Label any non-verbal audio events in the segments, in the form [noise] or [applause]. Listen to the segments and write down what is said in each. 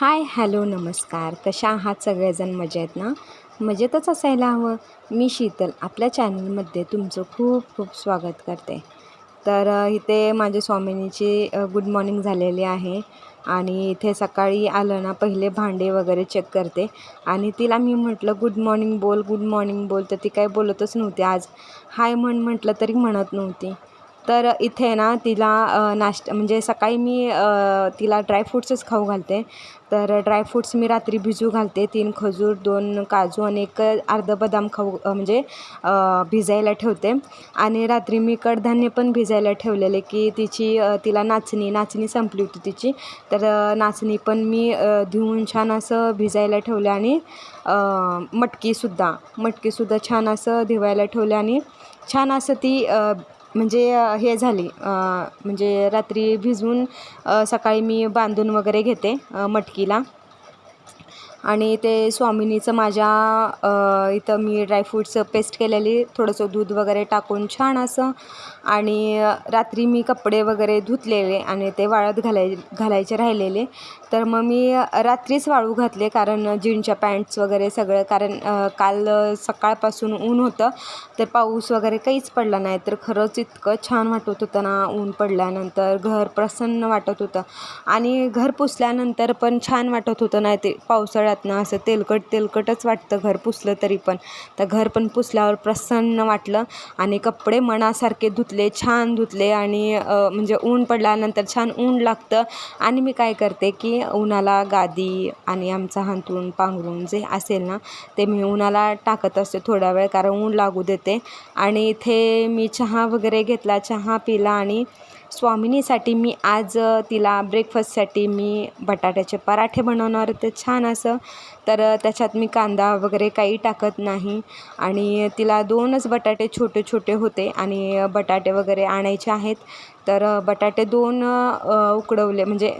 Hi hello नमस्कार. कशा आहात सगळेजण? मजेत ना? मजेतच असायला हवं. मी शीतल. आपल्या चॅनलमध्ये तुमचं खूप खूप स्वागत करते. तर इथे माझ्या स्वामिनीची गुड मॉर्निंग झालेली आहे. आणि इथे सकाळी आलं ना पहिले भांडे वगैरे चेक करते. आणि तिला मी म्हटलं गुड मॉर्निंग बोल गुड मॉर्निंग बोल. तर ती काही बोलतच नव्हती आज. हाय म्हण म्हटलं तरी म्हणत नव्हती. तर इथे ना तिला नाश्ता म्हणजे सकाळी मी तिला ड्रायफ्रूट्सच खाऊ घालते. तर ड्रायफ्रूट्स मी रात्री भिजू घालते. तीन खजूर दोन काजू आणि एक अर्धं बदाम खाऊ म्हणजे भिजायला ठेवते. आणि रात्री मी कडधान्य पण भिजायला ठेवलेले की तिची तिला नाचणी नाचणी संपली होती तिची. तर नाचणी पण मी धुवून छान असं भिजायला ठेवलं आणि मटकीसुद्धा मटकीसुद्धा छान असं धिवायला ठेवलं आणि छान असं ती म्हणजे हे झाली. म्हणजे रात्री भिजवून सकाळी मी बांधून वगैरे घेते मटकीला. आणि ते स्वामिनीचं माझ्या इथं मी ड्रायफ्रूटचं पेस्ट केलेली. थोडंसं दूध वगैरे टाकून छान असं. आणि रात्री मी कपडे वगैरे धुतलेले आणि ते वाळत घालाय घालायचे राहिलेले. तर मग मी रात्रीच वाळू घातले कारण जीन्सच्या पॅन्ट्स वगैरे सगळं. कारण काल सकाळपासून ऊन होतं. तर पाऊस वगैरे काहीच पडला नाही. तर खरंच इतकं छान वाटत होतं ना ऊन पडल्यानंतर. घर प्रसन्न वाटत होतं. आणि घर पुसल्यानंतर पण छान वाटत होतं. नाही ते पावसाळ्यात ना असं तेलकट तेलकटच वाटतं घर पुसलं तरी पण. तर घर पण पुसल्यावर प्रसन्न वाटलं आणि कपडे मनासारखे धुतले छान धुतले आणि म्हणजे ऊन पडल्यानंतर छान ऊन लागतं. आणि मी काय करते की उन्हाला गादी आणि आमचा हांतरून पांघरून जे असेल ना ते मी उन्हाला टाकत असते थोडा वेळ कारण ऊन लागू देते. आणि इथे मी चहा वगैरे घेतला चहा पिला आणि स्वामिनीसाठी मी आज तिला ब्रेकफास्टसाठी मी बटाट्याचे पराठे बनवणार होते छान असं. तर त्याच्यात मी कांदा वगैरे काही टाकत नाही. आणि तिला दोनच बटाटे छोटे छोटे होते आणि बटाटे वगैरे आणायचे आहेत. तर बटाटे दोन उकडवले म्हणजे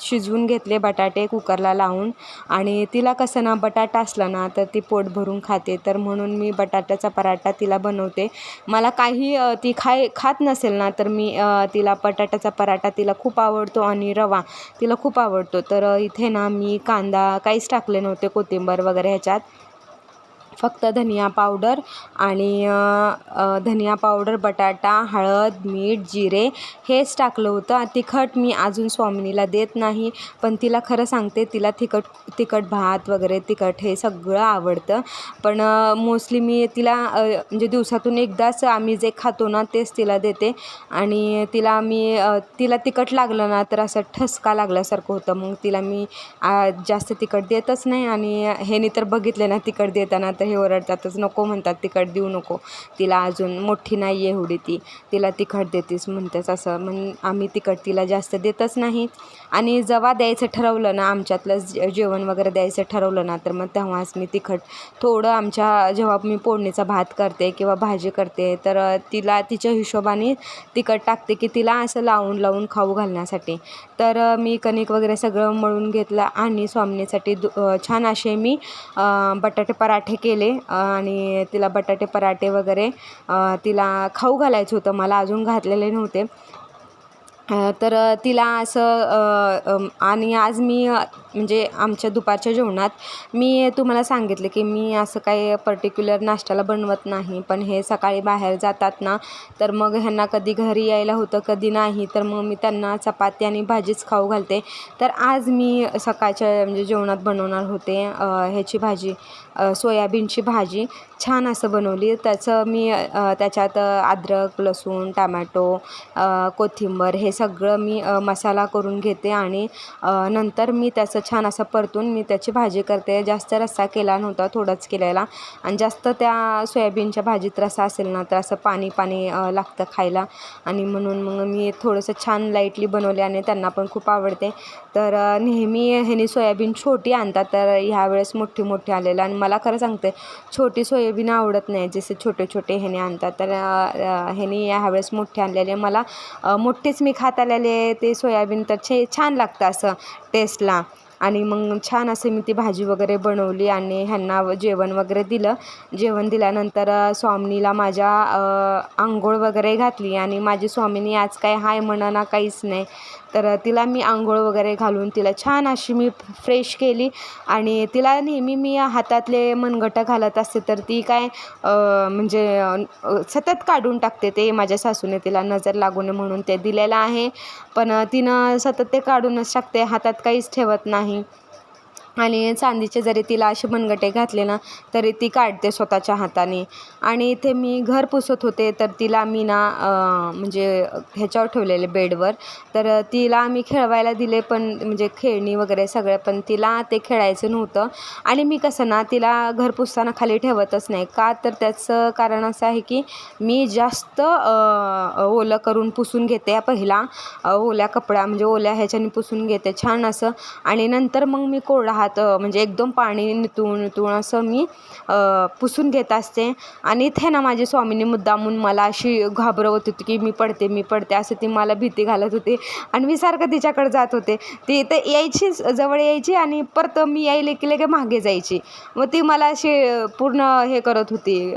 शिजवून घेतले बटाटे कुकरला लावून. आणि तिला कसं ना बटाटा असला ना तर ती पोट भरून खाते. तर म्हणून मी बटाट्याचा पराठा तिला बनवते. मला काही ती खाय खात नसेल ना तर मी तिला तिला बटाट्याचा पराठा तिला खूप आवडतो आणि रवा तिला खूप आवडतो. तर इथे ना मी कांदा काहीच टाकले नव्हते कोथिंबर वगैरे ह्याच्यात. फक्त धनिया पावडर आणि धनिया पावडर बटाटा हळद मीठ जिरे हेच टाकलं होतं. तिखट मी अजून स्वामिनीला देत नाही पण तिला खरं सांगते तिला तिखट तिखट भात वगैरे तिखट हे सगळं आवडतं. पण मोस्टली मी तिला म्हणजे दिवसातून एकदाच आम्ही जे खातो ना तेच तिला देते. आणि तिला मी तिला तिखट लागलं ना तर असं ठसका लागल्यासारखं होतं. मग तिला मी जास्त तिखट देतच नाही आणि ह्यानी तर बघितले ना तिखट देताना तर हे ओरडतातच नको म्हणतात तिखट देऊ नको. तिला अजून मोठी नाही आहे एवढी ती. तिला तिखट देतेस म्हणतेच असं. मग आम्ही तिखट तिला जास्त देतच नाही. आणि जेव्हा द्यायचं ठरवलं ना आमच्यातलं जे- जेवण वगैरे द्यायचं ठरवलं ना तर मग तेव्हाच मी तिखट थोडं आमच्या जेव्हा मी फोडणीचा भात करते किंवा भाजी करते तर तिला तिच्या हिशोबाने तिखट टाकते की तिला असं लावून लावून खाऊ घालण्यासाठी. तर मी कणिक वगैरे सगळं मळून घेतलं आणि स्वामिनीसाठी दु छान असे मी बटाटे पराठे केले. केले. आणि तिला बटाटे पराठे वगैरे तिला खाऊ घालायचं होतं. मला अजून घातलेले नव्हते. तर तिला असं आणि आज मी म्हणजे आमच्या दुपारच्या जेवणात मी तुम्हाला सांगितले की मी असं काही पर्टिक्युलर नाश्त्याला बनवत नाही. पण हे सकाळी बाहेर जातात ना तर मग ह्यांना कधी घरी यायला होतं कधी नाही तर मग मी त्यांना चपाती आणि भाजीच खाऊ घालते. तर आज मी सकाळच्या म्हणजे जेवणात बनवणार होते ह्याची भाजी सोयाबीनची भाजी. छान असं बनवली. त्याचं मी त्याच्यात अद्रक लसूण टमॅटो कोथिंबर हे सगळं मी मसाला करून घेते आणि नंतर मी त्याचं छान असं परतून मी त्याची भाजी करते. जास्त रस्सा केला नव्हता थोडाच केलेला. आणि जास्त त्या सोयाबीनच्या भाजीत रस्सा असेल ना तर असं पाणी पाणी लागतं खायला. आणि म्हणून मग मी थोडंसं छान लाईटली बनवले आणि त्यांना पण खूप आवडते. तर नेहमी ह्यानी सोयाबीन छोटी आणतात तर ह्यावेळेस मोठी मोठी आलेलं. आणि मला खरं सांगते छोटी सोयाबीन आवडत नाही जसे छोटे छोटे ह्याने आणतात. तर ह्यानी ह्यावेळेस मोठे आणलेले मला मोठेच मी खा आलेले ते सोयाबीन तर छे छान लागतं असं टेस्टला आणि मग छान असं मी ती भाजी वगैरे बनवली आणि ह्यांना जेवण वगैरे दिलं. जेवण दिल्यानंतर स्वामिनीला माझ्या आंघोळ वगैरे घातली आणि माझी स्वामिनी आज काय हाय म्हणा काहीच नाही. तर तिला मी आंघोळ वगैरे घालून तिला छान अशी मी फ्रेश केली आणि तिला नेहमी मी हातातले मनगटं घालत असते तर ती काय म्हणजे सतत काढून टाकते ते माझ्या सासूने तिला नजर लागू नये म्हणून ते दिलेलं आहे. पण तिनं सतत ते काढूनच टाकते हातात काहीच ठेवत नाही. आहे आणि चांदीचे जरी तिला असे मनगटे घातले ना तरी ती काढते स्वतःच्या हाताने. आणि इथे मी घर पुसत होते तर तिला मी ना म्हणजे ह्याच्यावर ठेवलेले बेडवर. तर तिला आम्ही खेळवायला दिले पण म्हणजे खेळणी वगैरे सगळं पण तिला ते खेळायचं नव्हतं. आणि मी कसं ना तिला घर पुसताना खाली ठेवतच नाही. का तर त्याचं कारण असं आहे की मी जास्त ओलं करून पुसून घेते पहिला. ओल्या कपडा म्हणजे ओल्या ह्याच्याने पुसून घेते छान असं. आणि नंतर मग मी कोरडा हात हात म्हणजे एकदम पाणी नितळून नितळून असं मी पुसून घेत असते. आणि इथे ना माझी स्वामीनी मुद्दामून मला अशी घाबरवत होती की मी पडते मी पडते असं ती मला भीती घालत होती. आणि मी सारखं तिच्याकडे जात होते. ती इथे यायची जवळ यायची आणि परत मी यायले की लगे मागे जायची. मग ती मला अशी पूर्ण हे करत होती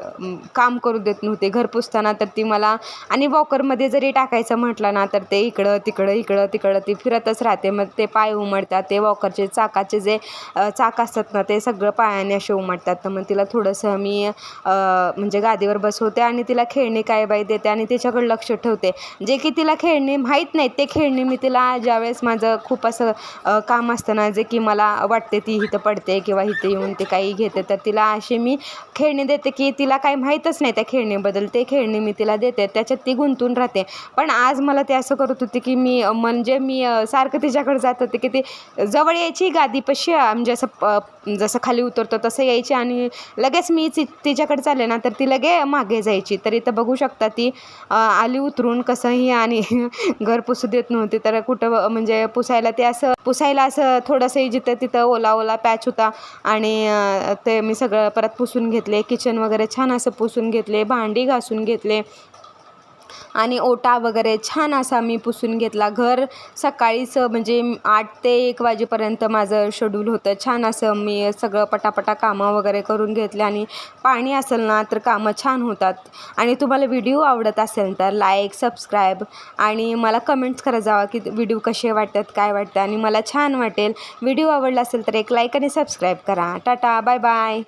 काम करू देत नव्हते. घर पुसताना तर ती मला आणि वॉकरमध्ये जरी टाकायचं म्हटलं ना तर ते इकडं तिकडं इकडं तिकडं ती फिरतच राहते. मग ते पाय उमडतात ते वॉकरचे चाकाचे जे चाक असतात ना ते सगळं पायाने असे उमटतात. तर मग तिला थोडंसं मी म्हणजे गादीवर बसवते आणि तिला खेळणी काय बाय देते आणि तिच्याकडे लक्ष ठेवते. जे की तिला खेळणी माहीत नाही ते खेळणी मी तिला ज्यावेळेस माझं खूप असं काम असतं ना जे की मला वाटते ती इथं पडते किंवा इथं येऊन ते काही घेते तर तिला असे मी खेळणी देते की तिला काही माहीतच नाही त्या खेळणीबद्दल. ते खेळणी मी तिला देते त्याच्यात ती गुंतून राहते. पण आज मला ते असं करत होती की मी म्हणजे मी सारखं तिच्याकडे जात होते की ती जवळ यायची गादीपाशी अ, म्हणजे असं प- जसं खाली उतरतो तसं यायची आणि लगेच मी ति तिच्याकडे चालले ना तर ती लगे मागे जायची. तर इथं बघू शकता ती आली उतरून कसंही आणि [laughs] घर पुसू देत नव्हती. तर कुठं म्हणजे पुसायला ते असं पुसायला असं थोडंसं जिथं तिथं ओला ओला पॅच होता आणि ते मी सगळं परत पुसून घेतले. किचन वगैरे छान असं पुसून घेतले भांडी घासून घेतले. आणि ओटा वगैरे छान असा मी पुसून घेतला. घर सकाळीच म्हणजे आठ ते एक वाजेपर्यंत माझं शेड्यूल होतं. छान असं मी सगळं पटापटा कामं वगैरे करून घेतले आणि पाणी असेल ना तर कामं छान होतात. आणि तुम्हाला व्हिडिओ आवडत असेल तर लाईक सबस्क्राईब आणि मला कमेंट्स करत जावा की व्हिडिओ कसे वाटतात काय वाटतं आणि मला छान वाटेल. व्हिडिओ आवडला असेल तर एक लाईक आणि सबस्क्राईब करा. Tata bye bye